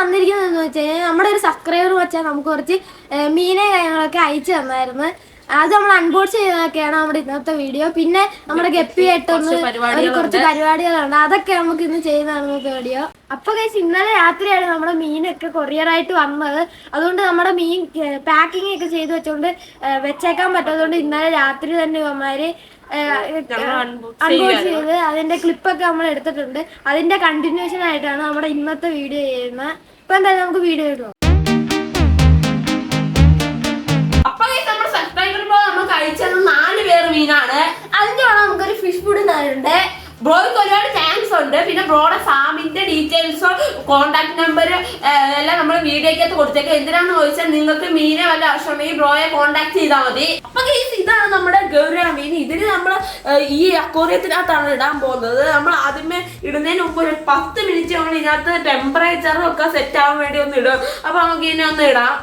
വന്നിരിക്കുന്നത് നമ്മുടെ ഒരു സബ്സ്ക്രൈബർ വെച്ചാൽ നമുക്ക് കുറച്ച് മീനെ കാര്യങ്ങളൊക്കെ അയച്ചു തന്നായിരുന്നു. അത് നമ്മൾ അൺബോക്സ് ചെയ്തതൊക്കെയാണ് നമ്മുടെ ഇന്നത്തെ വീഡിയോ പിന്നെ നമ്മുടെ പരിപാടികളുണ്ട്. ഒരു കുറച്ച് പരിപാടികളുണ്ട്. അതൊക്കെ നമുക്ക് ഇന്ന് ചെയ്യുന്നതാണ് ഇന്നത്തെ വീഡിയോ അപ്പൊ കഴിച്ച് ഇന്നലെ രാത്രിയാണ് നമ്മുടെ മീനൊക്കെ കൊറിയറായിട്ട് വന്നത്. അതുകൊണ്ട് നമ്മുടെ മീൻ പാക്കിംഗ് ഒക്കെ ചെയ്ത് വെച്ചോണ്ട് വെച്ചേക്കാൻ പറ്റാത്തതുകൊണ്ട് ഇന്നലെ രാത്രി തന്നെ ഇവന്മാര് അൺബോക്സ് ചെയ്ത് അതിന്റെ ക്ലിപ്പൊക്കെ നമ്മൾ എടുത്തിട്ടുണ്ട്. അതിന്റെ കണ്ടിന്യൂഷൻ ആയിട്ടാണ് നമ്മുടെ ഇന്നത്തെ വീഡിയോ ചെയ്യുന്നത്. ഇപ്പൊ എന്തായാലും നമുക്ക് വീഡിയോ ഇടും തരുന്നുണ്ട് ബ്രോയ്ക്ക് ഒരുപാട് താങ്ക്സ് ഉണ്ട്. പിന്നെ ബ്രോയുടെ ഫാമിന്റെ ഡീറ്റെയിൽസോ കോണ്ടാക്ട് നമ്പർ എല്ലാം നമ്മൾ വീഡിയോക്കകത്ത് കൊടുത്തേക്ക്. എന്തിനാണെന്ന് ചോദിച്ചാൽ നിങ്ങൾക്ക് മീനെ വല്ല ആവശ്യമുണ്ടെങ്കിൽ ബ്രോയെ കോണ്ടാക്ട് ചെയ്താൽ മതി. അപ്പൊ ഇതാണ് നമ്മുടെ ഗൗരവ മീൻ ഇതിന് നമ്മൾ ഈ അക്വോറിയത്തിനകത്താണ് ഇടാൻ പോകുന്നത്. നമ്മൾ ആദ്യമേ ഇടുന്നതിന് മുമ്പ് ഒരു പത്ത് മിനിറ്റ് നമ്മൾ ഇതിനകത്ത് ടെമ്പറേച്ചറും ഒക്കെ സെറ്റ് ആവാൻ വേണ്ടി ഒന്ന് ഇടും. അപ്പൊ നമുക്ക് ഇതിനെ ഒന്ന് ഇടാം.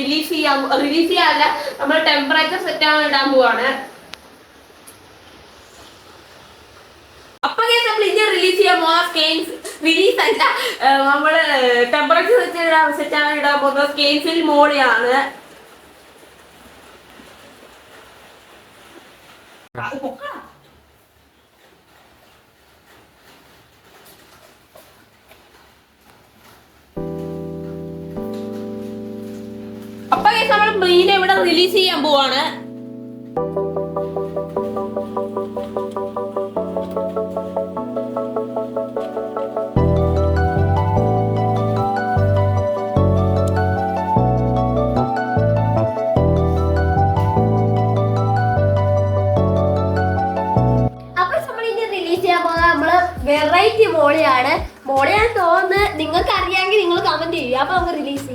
റിലീസ് ചെയ്യാൻ റിലീസ് ചെയ്യാനല്ല നമ്മൾ ടെമ്പറേച്ചർ സെറ്റ് ആവാൻ ഇടാൻ പോവാണ്. അപ്പൊ നമ്മൾ ഇനി റിലീസ് ചെയ്യാൻ റിലീസ് നമ്മൾ ടെമ്പറേച്ചർ സെറ്റ് ആവാൻ ഇടാൻ പോകുന്നത് സ്കെയിൻസിൽ മോളിയാണ് നമ്മൾ മീനെ ഇവിടെ റിലീസ് ചെയ്യാൻ പോവാണ്. വെറൈറ്റി മോളിയാണ് മോളിയാണ്. തോന്നുന്നത് നിങ്ങൾക്ക് അറിയാമെങ്കിൽ നിങ്ങൾ കമന്റ് ചെയ്യുക. അപ്പൊ നമുക്ക് റിലീസ്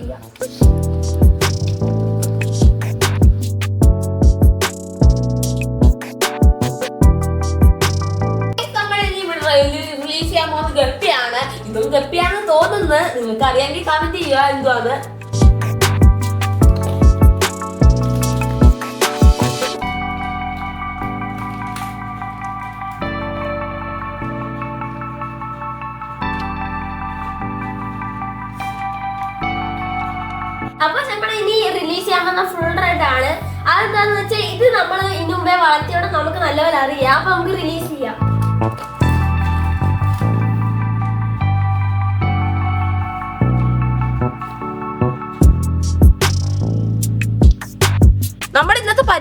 അറിയാമെങ്കിൽ കമന്റ് ചെയ്യുക എന്തുവാന്ന് അപ്പൊ നമ്മൾ ഇനി റിലീസ് ചെയ്യാൻ വന്ന ഫുൾ റെഡ് ആണ്. അതെന്താന്ന് വെച്ചാൽ ഇത് നമ്മൾ ഇതിനു മുമ്പേ വളർത്തിയോടെ നമുക്ക് നല്ലപോലെ അറിയാം. അപ്പൊ നമുക്ക് റിലീസ് ചെയ്യാം.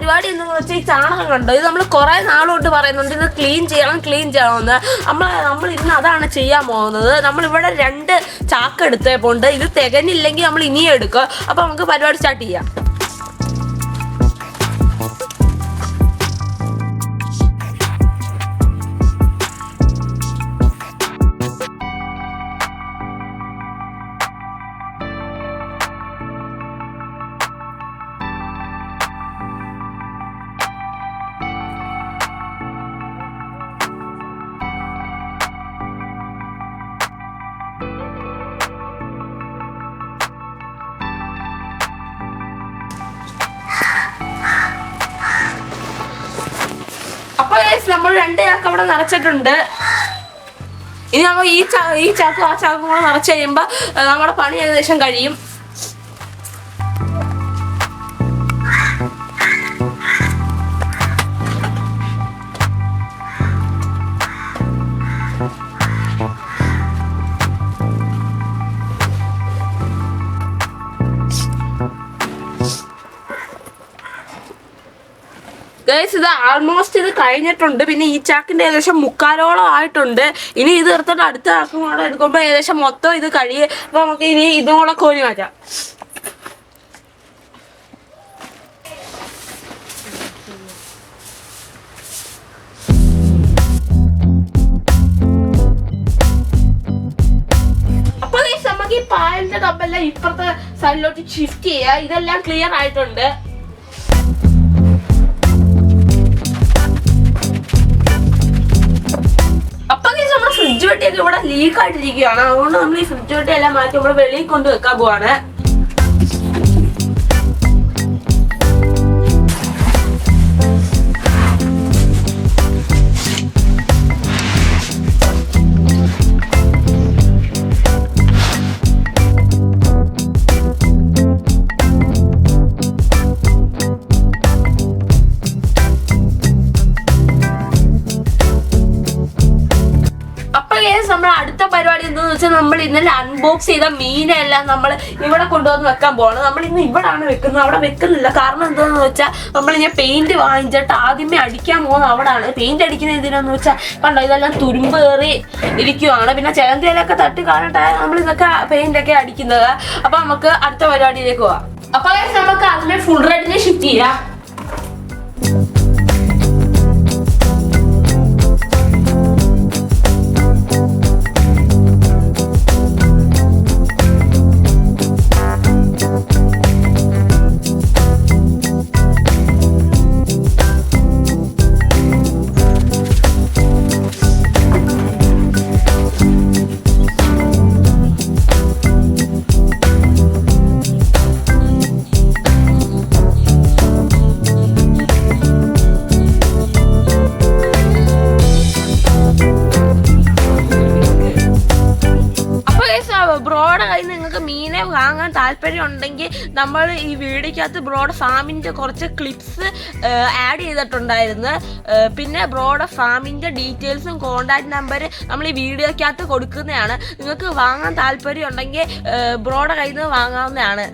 പരിപാടി എന്ന് വെച്ചാൽ ഈ ചാണകം കണ്ടോ? ഇത് നമ്മൾ കുറേ നാളോട്ട് പറയുന്നുണ്ട് ഇത് ക്ലീൻ ചെയ്യണം ക്ലീൻ ചെയ്യണമെന്ന്. നമ്മൾ നമ്മൾ ഇന്ന് അതാണ് ചെയ്യാൻ പോകുന്നത്. നമ്മളിവിടെ രണ്ട് ചാക്ക് എടുത്തേ പോണ്ട് ഇത് തികഞ്ഞില്ലെങ്കിൽ നമ്മൾ ഇനിയും എടുക്കുക അപ്പോൾ നമുക്ക് പരിപാടി സ്റ്റാർട്ട് ചെയ്യാം. Guys, നമ്മൾ രണ്ട് ചാക്ക് അവിടെ നിറച്ചിട്ടുണ്ട്. ഇനി നമ്മൾ ഈ ഈ ചാക്കും ആ ചാക്കും കൂടെ നിറച്ച് കഴിയുമ്പോൾ നമ്മുടെ പണി ഏകദേശം കഴിയും. ഗൈസ് ഇത് ആൾമോസ്റ്റ് ഇത് കഴിഞ്ഞിട്ടുണ്ട്. പിന്നെ ഈ ചാക്കിന്റെ ഏകദേശം മുക്കാലോളം ആയിട്ടുണ്ട്. ഇനി ഇത് എടുത്തിട്ട് അടുത്ത ചാക്കും കൂടെ ഏകദേശം മൊത്തം ഇത് കഴിയേ അപ്പൊ നമുക്ക് ഇനി ഇതും കൂടെ കോരി മാറ്റാം ഈ പാലിന്റെ ടബെല്ലാം ഇപ്പുറത്തെ സൈഡിലോട്ട് ഷിഫ്റ്റ് ചെയ്യുക ഇതെല്ലാം ക്ലിയർ ആയിട്ടുണ്ട്. ഫ്രിഡ്ജ് വെട്ടിയൊക്കെ ഇവിടെ ലീക്ക് ആയിട്ടിരിക്കുകയാണ്. അതുകൊണ്ട് നമ്മൾ ഈ ഫ്രിഡ്ജ് വെട്ടി എല്ലാം മാറ്റി നമ്മൾ വെളിയിൽ കൊണ്ട് വെക്കാൻ പോവാണ്. വെച്ചാൽ നമ്മൾ ഇന്നലെ അൺബോക്സ് ചെയ്ത മീനെല്ലാം നമ്മൾ ഇവിടെ കൊണ്ടുവന്ന് വെക്കാൻ പോകണം നമ്മൾ ഇന്ന് ഇവിടാണ് വെക്കുന്നത്. അവിടെ വെക്കുന്നില്ല. കാരണം എന്താണെന്ന് വെച്ചാൽ നമ്മൾ ഇങ്ങനെ പെയിന്റ് വാങ്ങിച്ചിട്ട് ആദ്യമേ അടിക്കാൻ പോകുന്നത് അവിടാണ്. പെയിന്റ് അടിക്കുന്ന എന്തിനാന്ന് വെച്ചാൽ കണ്ടോ ഇതെല്ലാം തുരുമ്പ് കയറി ഇരിക്കുവാണ്. പിന്നെ ചിലന്തയിലൊക്കെ തട്ട് കാണിട്ടാണ് നമ്മൾ ഇതൊക്കെ പെയിന്റ് ഒക്കെ അടിക്കുന്നത്. അപ്പൊ നമുക്ക് അടുത്ത പരിപാടിയിലേക്ക് പോവാം. അപ്പൊ നമുക്ക് അതിനെ ഫുൾ റെഡിനെ ഷിഫ്റ്റ് ചെയ്യാം. താല്പര്യം ഉണ്ടെങ്കിൽ നമ്മൾ ഈ വീഡിയോക്കകത്ത് ബ്രോഡ് ഫാമിന്റെ കുറച്ച് ക്ലിപ്സ് ആഡ് ചെയ്തിട്ടുണ്ടായിരുന്നു. പിന്നെ ബ്രോഡ് ഫാമിന്റെ ഡീറ്റെയിൽസും കോൺടാക്ട് നമ്പർ നമ്മൾ ഈ വീഡിയോക്കകത്ത് കൊടുക്കുന്നതാണ്. നിങ്ങൾക്ക് വാങ്ങാൻ താല്പര്യം ഉണ്ടെങ്കിൽ ബ്രോഡ് കയ്യിൽ നിന്ന് വാങ്ങാവുന്നതാണ്.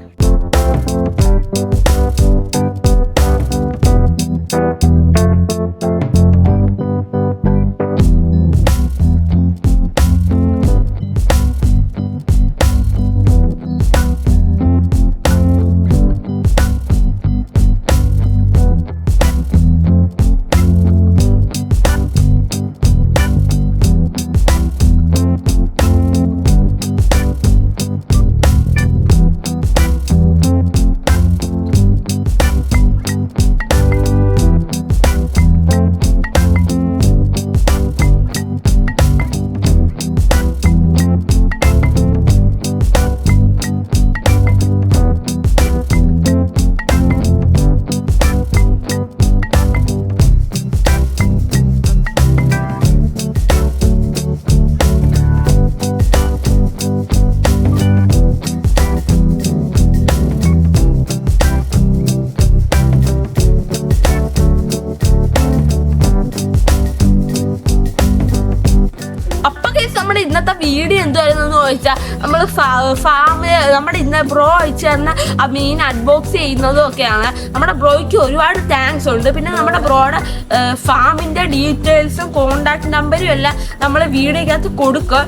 ചോദിച്ചാൽ നമ്മൾ ഫാമ് നമ്മുടെ ഇന്ന് ബ്രോ അയച്ചു തന്ന ആ മീൻ അൺബോക്സ് ചെയ്യുന്നതും ഒക്കെയാണ്. നമ്മുടെ ബ്രോയ്ക്ക് ഒരുപാട് താങ്ക്സ് ഉണ്ട്. പിന്നെ നമ്മുടെ ബ്രോയുടെ ഫാമിന്റെ ഡീറ്റെയിൽസും കോണ്ടാക്ട് നമ്പരും എല്ലാം നമ്മൾ വീഡിയോക്കകത്ത് കൊടുക്കുക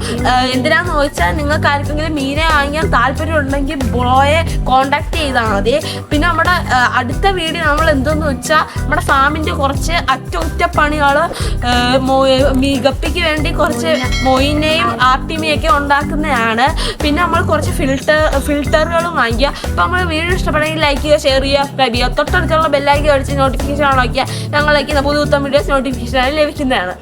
എന്തിനാന്ന് ചോദിച്ചാൽ നിങ്ങൾക്ക് ആർക്കെങ്കിലും മീനെ വാങ്ങിക്കാൻ താല്പര്യം ഉണ്ടെങ്കിൽ ബ്രോയെ കോണ്ടാക്ട് ചെയ്താൽ മതി. പിന്നെ നമ്മുടെ അടുത്ത വീഡിയോ നമ്മൾ എന്തെന്ന് വെച്ചാൽ നമ്മുടെ ഫാമിന്റെ കുറച്ച് അറ്റകുറ്റപ്പണികൾ ഗപ്പിക്ക് വേണ്ടി കുറച്ച് മൊയിനെയും ആർട്ടിമിയും ഒക്കെ ഉണ്ടാക്കുന്നതാണ് പിന്നെ നമ്മൾ കുറച്ച് ഫിൽട്ടർ ഫിൽറ്ററുകളും വാങ്ങിക്കുക. അപ്പോൾ നമ്മൾ വീഡിയോ ഇഷ്ടപ്പെടുമെങ്കിൽ ലൈക്ക് ചെയ്യുക ഷെയർ ചെയ്യുക സബ്സ്ക്രൈബ് ചെയ്യുക. തൊട്ടടുത്തുള്ള ബെല്ലൈക്കി അടിച്ച് നോട്ടിഫിക്കേഷൻ ഓൺ ആക്കിയാൽ ഞങ്ങൾ വയ്ക്കുന്ന പുതിയ വീഡിയോസ് നോട്ടിഫിക്കേഷൻ ലഭിക്കുന്നതാണ്.